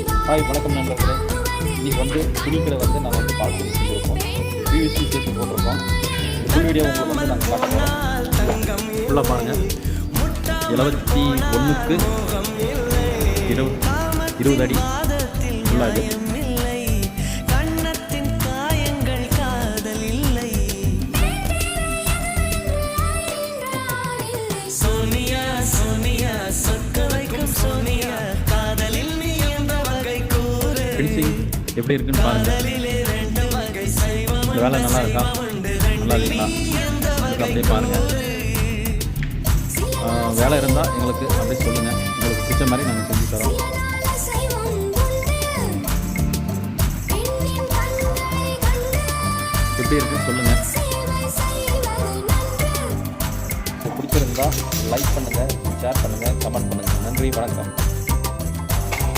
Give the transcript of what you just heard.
Hi வணக்கம் நண்பர்களே. இன்னைக்கு வந்து துணிக்கடை வந்து நாங்கள் வந்து பார்த்து செஞ்சுருக்கோம். பிவிசி சேர்த்து போட்டிருக்கோம். ஃபுல் வீடியோ உங்களுக்கு வந்து நாங்கள் பார்க்க ஃபுல்லாக பாருங்கள் எழுபத்தி ஒன்றுக்கு இருபது இருபது அடி. ஃபுல்லாக ஃபினிஷிங் எப்படி இருக்குன்னு பாருங்கள் இந்த வேலை நல்லா இருக்கா? நல்லா இருக்குங்களா? அப்படியே பாருங்கள் வேலை இருந்தால் எங்களுக்கு அப்படியே சொல்லுங்கள் உங்களுக்கு பிடிச்ச மாதிரி நாங்கள் செஞ்சு தரோம். எப்படி இருக்குன்னு சொல்லுங்கள் பிடிச்சிருந்தா லைக் பண்ணுங்கள் ஷேர் பண்ணுங்கள் கமெண்ட் பண்ணுங்கள் நன்றி வணக்கம்.